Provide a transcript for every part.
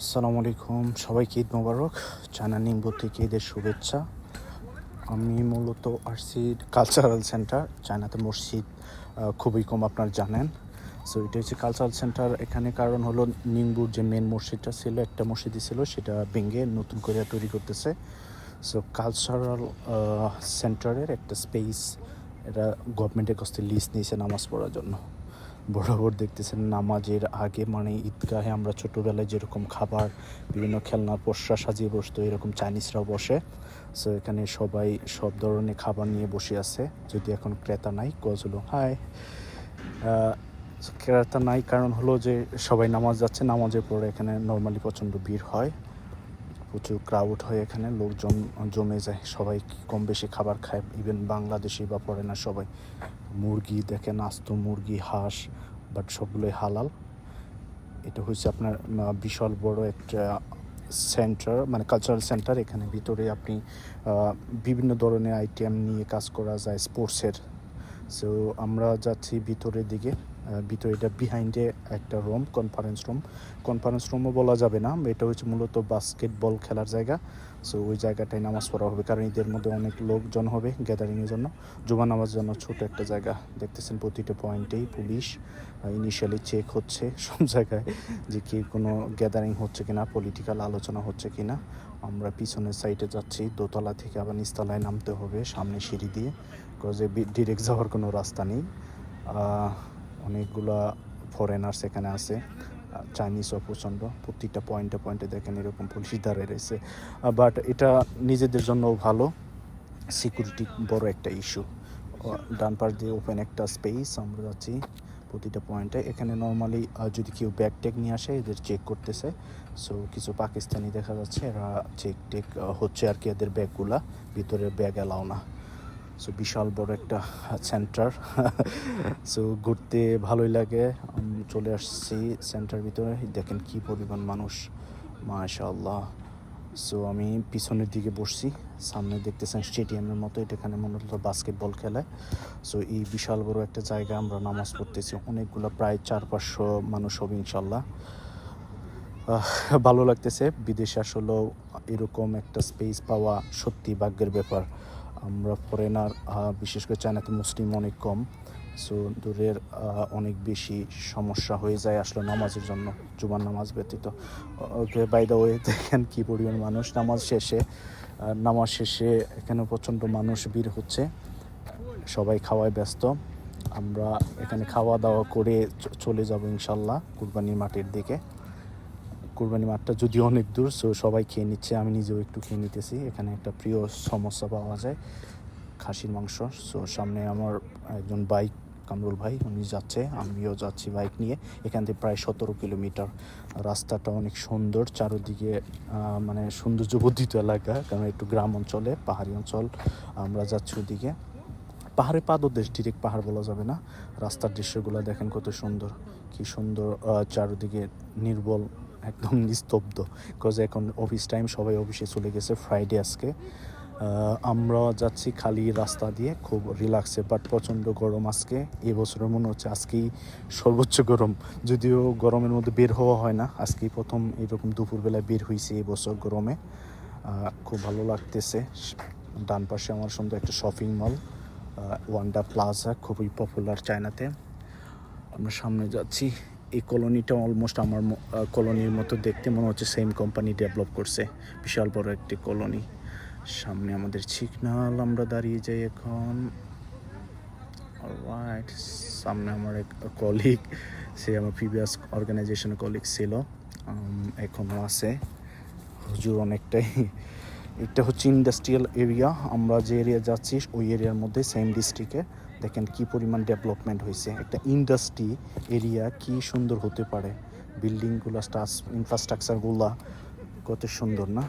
আসসালামু আলাইকুম। সবাইকে ঈদ মোবারক। চায়না নিম্বু থেকে ঈদের শুভেচ্ছা। আমি মূলত আসছি কালচারাল সেন্টার চায়নাতে মসজিদ খুবই কম আপনার জানেন। সো এটা হচ্ছে কালচারাল সেন্টার এখানে কারণ হলো নিম্বুর যে মেন মসজিদটা ছিল, একটা মসজিদই ছিল, সেটা ভেঙে নতুন করে তৈরি করতেছে। সো কালচারাল সেন্টারের একটা স্পেস এটা গভর্নমেন্টের কাছ থেকে লিস্ট নিয়েছে নামাজ পড়ার জন্য। বরাবর দেখতেছেন নামাজের আগে মানে ঈদগাহে আমরা ছোটোবেলায় যেরকম খাবার, বিভিন্ন খেলনার পোষা সাজিয়ে বসতো, এরকম চাইনিজরাও বসে। সো এখানে সবাই সব ধরনের খাবার নিয়ে বসে আছে। যদি এখন ক্রেতা নাই, কজ হলো হাই ক্রেতা নাই, কারণ হলো যে সবাই নামাজ যাচ্ছে, নামাজের পরে এখানে নর্মালি প্রচণ্ড ভিড় হয়। প্রচুর ক্রাউড হয় এখানে, লোকজন জমে যায়, সবাই কম বেশি খাবার খায় ইভেন বাংলাদেশি বা পড়ে না সবাই। মুরগি দেখেন, আস্ত মুরগি, হাঁস বাট সবগুলোই হালাল। এটা হচ্ছে আপনার বিশাল বড় একটা সেন্টার মানে কালচারাল সেন্টার এখানে ভিতরে আপনি বিভিন্ন ধরনের আইটেম নিয়ে কাজ করা যায় স্পোর্টসের সো আমরা যাচ্ছি ভিতরের দিকে। ভিতরে এটা বিহাইন্ডে একটা রুম কনফারেন্স রুম কনফারেন্স রুমও বলা যাবে না, এটা হচ্ছে মূলত বাস্কেটবল খেলার জায়গা। সো ওই জায়গাটায় নামাজ পড়া হবে, কারণ ঈদের মধ্যে অনেক লোকজন হবে গ্যাদারিংয়ের জন্য। জুমা নামাজ জন্য ছোট একটা জায়গা, দেখতেছেন প্রতিটা পয়েন্টেই পুলিশ ইনিশিয়ালি চেক হচ্ছে সব জায়গায় যে কি কোনো গ্যাদারিং হচ্ছে কিনা পলিটিক্যাল আলোচনা হচ্ছে কিনা। আমরা পিছনের সাইডে যাচ্ছি, দোতলা থেকে আবার নিচতলায় নামতে হবে, সামনে সিঁড়ি দিয়ে কজে ডিরেক্ট যাওয়ার কোনো রাস্তা নেই। অনেকগুলা ফরেনার্স এখানে আছে চাইনিজও প্রচণ্ড। প্রতিটা পয়েন্টে পয়েন্টে দেখেন এরকম পুলিশ দাঁড়িয়ে রয়েছে। বাট এটা নিজেদের জন্যও ভালো। সিকিউরিটি বড় একটা ইস্যু ডান পাশ দিয়ে ওপেন একটা স্পেস আমরা যাচ্ছি প্রতিটা পয়েন্টে এখানে নর্মালি যদি কেউ ব্যাগ টেক নিয়ে আসে, এদের চেক করতেছে। সো কিছু পাকিস্তানি দেখা যাচ্ছে, এরা চেক টেক হচ্ছে আর কি এদের ব্যাগগুলা ভিতরে ব্যাগ এলাও না। সো বিশাল বড় একটা সেন্টার সো ঘুরতে ভালোই লাগে। চলে আসছি সেন্টার ভিতরে। দেখেন কি পরিমাণ মানুষ। মাশাআল্লাহ। সো আমি পিছনের দিকে বসছি। সামনে দেখতেছেন স্টেডিয়ামের মতো। এটা এখানে মূলত বাস্কেটবল খেলায় সো এই বিশাল বড় একটা জায়গা আমরা নামাজ পড়তেছি। অনেকগুলো প্রায় চার পাঁচশো মানুষ হবে ইনশাল্লাহ ভালো লাগতেছে। বিদেশে আসলেও এরকম একটা স্পেস পাওয়া সত্যি ভাগ্যের ব্যাপার। আমরা ফরেনার বিশেষ করে চায়নাতে মুসলিম অনেক কম সো দূরের অনেক বেশি সমস্যা হয়ে যায় আসলে নামাজের জন্য, জুমার নামাজ ব্যতীত। ওকে বাই দ্য ওয়ে দেখেন কী পরিমাণ মানুষ, নামাজ শেষে নামাজ শেষে এখানে প্রচণ্ড মানুষ ভিড় হচ্ছে, সবাই খাওয়ায় ব্যস্ত, আমরা এখানে খাওয়া দাওয়া করে চলে যাব ইনশাল্লাহ কুরবানির মাঠের দিকে। কুরবানি মাঠটা যদিও অনেক দূর সো সবাই খেয়ে নিচ্ছে, আমি নিজেও একটু খেয়ে নিতেছি। এখানে একটা প্রিয় সমস্যা পাওয়া যায়, খাসির মাংস। সো সামনে আমার একজন বাইক কামরুল ভাই, উনি যাচ্ছে, আমিও যাচ্ছি বাইক নিয়ে। এখান থেকে প্রায় সতেরো কিলোমিটার। রাস্তাটা অনেক সুন্দর, চারোদিকে মানে সৌন্দর্যবর্ধিত এলাকা, কারণ একটু গ্রাম অঞ্চলে, পাহাড়ি অঞ্চল। আমরা যাচ্ছি ওদিকে। পাহাড়ে পাদদেশ ডিরেক্ট পাহাড় বলা যাবে না। রাস্তার দৃশ্যগুলো দেখেন কত সুন্দর, কি সুন্দর চারদিকে নির্বল একদম নিস্তব্ধ। বিকজ এখন অফিস টাইম সবাই অফিসে চলে গেছে ফ্রাইডে আজকে। আমরা যাচ্ছি খালি রাস্তা দিয়ে খুব রিল্যাক্সে বাট প্রচণ্ড গরম আজকে। এবছরের মনে হচ্ছে আজকেই সর্বোচ্চ গরম। যদিও গরমের মধ্যে বের হওয়া হয় না, আজকেই প্রথম এরকম দুপুরবেলায় বের হয়েছে এবছর গরমে। খুব ভালো লাগতেছে। ডান পাশে আমার সুন্দর একটা শপিং মল ওয়ান্ডা প্লাজা খুবই পপুলার চায়নাতে আমরা সামনে যাচ্ছি। এই কলোনিটা অলমোস্ট আমার কলোনির মতো দেখতে। মনে হচ্ছে সেম কোম্পানি ডেভেলপ করছে। বিশাল বড় একটি কলোনি। সামনে আমাদের সিগনাল আমরা দাঁড়িয়ে যাই এখন। রাইট সামনে আমার এক কলিগ সে আমার প্রিভিয়াস অর্গানাইজেশনের কলিগ ছিল এখনও আছে। হুজুর অনেকটাই, এটা হচ্ছে ইন্ডাস্ট্রিয়াল এরিয়া আমরা যে এরিয়া যাচ্ছি, ওই এরিয়ার মধ্যে সেম ডিস্ট্রিক্টে দেখেন কি পরিমাণ ডেভেলপমেন্ট হয়েছে। একটা ইন্ডাস্ট্রি এরিয়া কি সুন্দর হতে পারে। বিল্ডিংগুলো স্টাস ইনফ্রাস্ট্রাকচারগুলো কত সুন্দর না?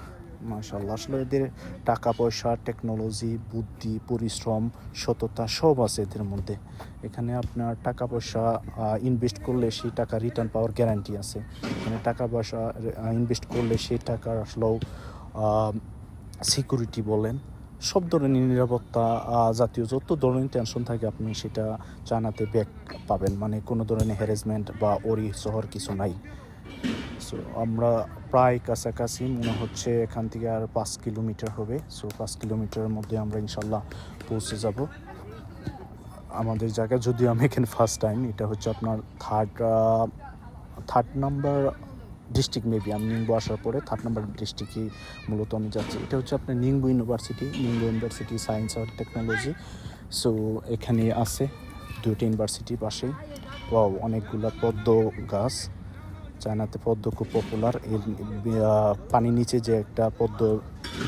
মাশাল্লাহ আসলে এদের টাকা পয়সা টেকনোলজি বুদ্ধি, পরিশ্রম, সততা সব আছে এদের মধ্যে। এখানে আপনার টাকা পয়সা ইনভেস্ট করলে সেই টাকা রিটার্ন পাওয়ার গ্যারান্টি আছে। এখানে টাকা পয়সা ইনভেস্ট করলে সেই টাকার আসলেও সিকিউরিটি বলেন সব ধরনের নিরাপত্তা জাতীয় যত ধরনের টেনশন থাকে আপনি সেটা চায়নাতে ব্যাক পাবেন। মানে কোনো ধরনের হ্যারাসমেন্ট বা ওরি শহর কিছু নাই। সো আমরা প্রায় কাছাকাছি মনে হচ্ছে এখান থেকে আর পাঁচ কিলোমিটার হবে। সো পাঁচ কিলোমিটারের মধ্যে আমরা ইনশাল্লাহ পৌঁছে যাব। আমাদের জায়গায় যদিও আমি এখানে ফার্স্ট টাইম এটা হচ্ছে আপনার third third number district maybe আমি নিংবু আসার পরে থার্ড নাম্বার ডিস্ট্রিক্টে মূলত আমি যাচ্ছি। এটা হচ্ছে আপনার Ningbo university Ningbo university science আর টেকনোলজি সো এখানে আছে দুইটা ইউনিভার্সিটি পাশেই। ওয়াও অনেকগুলা পদ্ম গাছ। চায়নাতে পদ্ম খুব পপুলার এর পানির নিচে যে একটা পদ্ম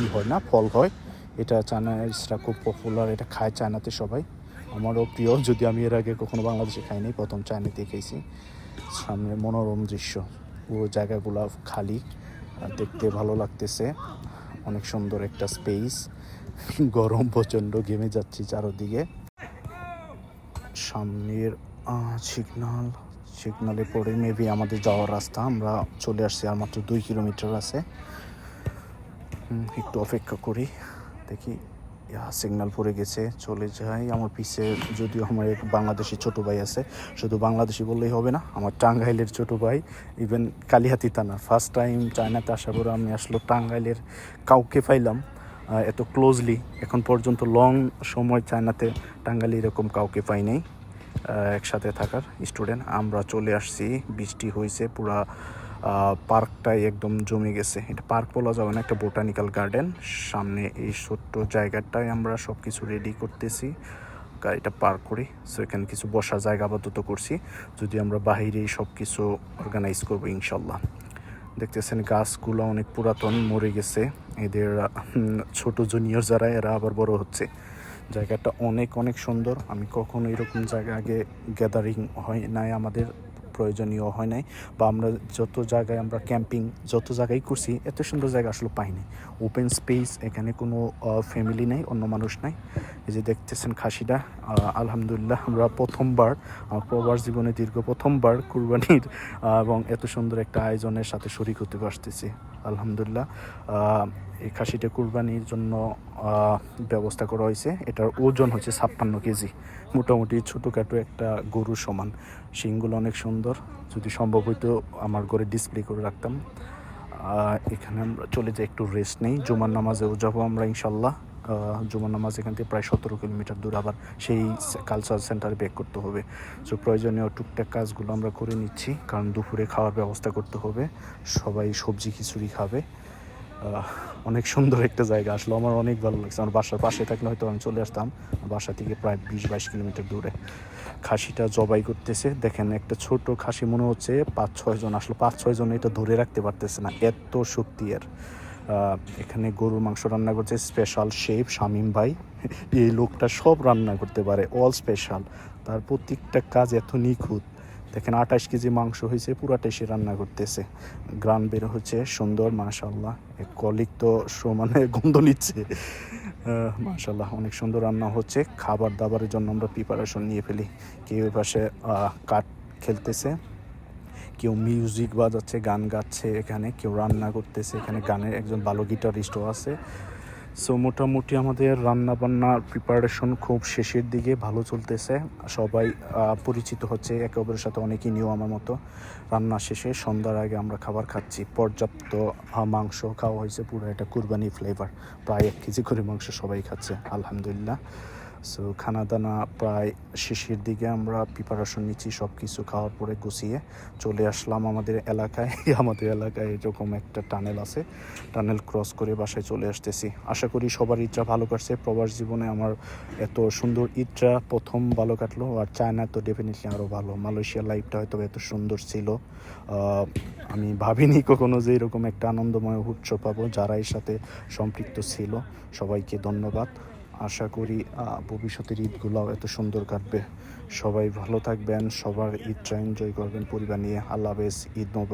ই হয় না, ফল হয়, এটা চায়নাইজরা খুব পপুলার এটা খায় চায়নাতে সবাই। আমারও প্রিয়, যদি আমি এর আগে কখনো বাংলাদেশে খাইনি, প্রথম চায়নাতে খেয়েছি। সামনে মনোরম দৃশ্য। পুরো জায়গাগুলো খালি দেখতে ভালো লাগতেছে। অনেক সুন্দর একটা স্পেস গরম প্রচণ্ড ঘেমে যাচ্ছি চারোদিকে। সামনের সিগনাল। সিগনালে পরে মেবি আমাদের যাওয়ার রাস্তা। আমরা চলে আসছি আর মাত্র দুই কিলোমিটার আছে। একটু অপেক্ষা করি। দেখি। সিগন্যাল পড়ে গেছে, চলে যাই আমার পিছে। যদিও আমার এক বাংলাদেশি ছোট ভাই আছে, শুধু বাংলাদেশি বললেই হবে না, আমার টাঙ্গাইলের ছোট ভাই ইভেন কালিহাতি থানা। ফার্স্ট টাইম চায়নাতে আসার পরে আমি আসলো টাঙ্গাইলের কাউকে পাইলাম এত ক্লোজলি এখন পর্যন্ত লং সময় চায়নাতে টাঙ্গাইলে এরকম কাউকে পাই নাই একসাথে থাকার। স্টুডেন্ট আমরা চলে আসছি, বৃষ্টি হয়েছে, পুরা পার্কটাই একদম জমে গেছে। এটা পার্ক বলা যাবে না, একটা বোটানিক্যাল গার্ডেন। সামনে এই ছোট্ট জায়গাটায় আমরা সব কিছু রেডি করতেছি গাড়িটা পার্ক করি সো এখানে কিছু বসার জায়গা আপাতত করছি। যদি আমরা বাহিরেই সব কিছু অর্গানাইজ করব, ইনশাল্লাহ। দেখতেছেন গাছগুলো অনেক পুরাতন, মরে গেছে। এদের ছোট জুনিয়র যারা, এরা আবার বড় হচ্ছে। জায়গাটা অনেক অনেক সুন্দর। আমি কখনো এরকম জায়গা আগে গ্যাদারিং হয় নাই আমাদের। প্রয়োজনীয় হয় নাই বা আমরা যত জায়গায় আমরা ক্যাম্পিং যত জায়গায় করছি, এত সুন্দর জায়গা আসলে পাই নাই। ওপেন স্পেস এখানে কোনো ফ্যামিলি নাই, অন্য মানুষ নাই। এই যে দেখতেছেন খাসিটা আলহামদুলিল্লাহ আমরা প্রথমবার প্রবার জীবনে দীর্ঘ প্রথমবার কুরবানির এবং এত সুন্দর একটা আয়োজনের সাথে শরিক হতে পারতেছি। আলহামদুলিল্লাহ। এই খাসিটা কুরবানির জন্য ব্যবস্থা করা হয়েছে। এটার ওজন হচ্ছে ছাপ্পান্ন কেজি। মোটামুটি ছোটোখাটো একটা গরু সমান। শিংগুলো অনেক সুন্দর। যদি সম্ভব হইতো আমার ঘরে ডিসপ্লে করে রাখতাম। এখানে আমরা চলে যাই, একটু রেস্ট নেই। জুমার নামাজেও যাব আমরা ইনশাল্লাহ। জুমার নামাজ এখান থেকে প্রায় সতেরো কিলোমিটার দূর। আবার সেই কালচার সেন্টারে ব্যাক করতে হবে। সো প্রয়োজনীয় টুকটাক কাজগুলো আমরা করে নিচ্ছি। কারণ দুপুরে খাওয়ার ব্যবস্থা করতে হবে। সবাই সবজি, খিচুড়ি খাবে। অনেক সুন্দর একটা জায়গা। আসলে আমার অনেক ভালো লাগছে। আমার বাসার পাশে থাকলে হয়তো আমি চলে আসতাম। বাসা থেকে প্রায় বিশ, বাইশ কিলোমিটার দূরে। খাসিটা জবাই করতেছে। দেখেন, একটা ছোট খাসি মনে হচ্ছে পাঁচ, ছয় জন। আসলে পাঁচ, ছয় জন এটা ধরে রাখতে পারতেছে না। এত শক্তি এর। এখানে গরুর মাংস রান্না করছে স্পেশাল শেফ শামিম ভাই। এই লোকটা সব রান্না করতে পারে অল স্পেশাল তার প্রত্যেকটা কাজ এত নিখুঁত। দেখেন আঠাশ কেজি মাংস হয়েছে, পুরাটাই সে রান্না করতেছে। গ্রান বের হচ্ছে, সুন্দর মাশাল্লাহ কলিক তো সমানে গন্ধ নিচ্ছে। মাশাল্লাহ অনেক সুন্দর রান্না হচ্ছে। খাবার দাবারের জন্য আমরা প্রিপারেশন নিয়ে ফেলি। কেউ পাশে কাঠ খেলতেছে। কেউ মিউজিক বাজাচ্ছে, গান গাচ্ছে, এখানে কেউ রান্না করতেছে, এখানে গানের একজন ভালো গিটারিস্টও আছে। সো মোটামুটি আমাদের রান্না বান্নার প্রিপারেশন খুব শেষের দিকে, ভালো চলতেছে। সবাই পরিচিত হচ্ছে, একে অপরের সাথে অনেকেই নিয়েও আমার মতো। রান্না শেষে সন্ধ্যার আগে আমরা খাবার খাচ্ছি। পর্যাপ্ত মাংস খাওয়া হয়েছে, পুরো একটা কুরবানি ফ্লেভার প্রায় এক কেজি করে মাংস সবাই খাচ্ছে, আলহামদুলিল্লাহ। সো খানা দানা প্রায় শেষের দিকে আমরা প্রিপারেশন নিচ্ছি সব কিছু খাওয়ার পরে গুছিয়ে চলে আসলাম আমাদের এলাকায়। আমাদের এলাকায় এরকম একটা টানেল আছে। টানেল ক্রস করে বাসায় চলে আসতেছি। আশা করি সবার ইচ্ছা ভালো কাটছে। প্রবাস জীবনে আমার এত সুন্দর ঈদটা প্রথম ভালো কাটলো আর চায়না তো ডেফিনেটলি আরও ভালো। মালয়েশিয়ার লাইফটা হয়তো এত সুন্দর ছিল। আমি ভাবিনি কখনো যে এরকম একটা আনন্দময় উৎসব পাবো। যারা এর সাথে সম্পৃক্ত ছিল, সবাইকে ধন্যবাদ। আশা করি ভবিষ্যতের ঈদগুলোও এত সুন্দর কাটবে। সবাই ভালো থাকবেন, সবার ঈদটা এনজয় করবেন। পরিবার নিয়ে আল্লাহ হাফেজ, ঈদ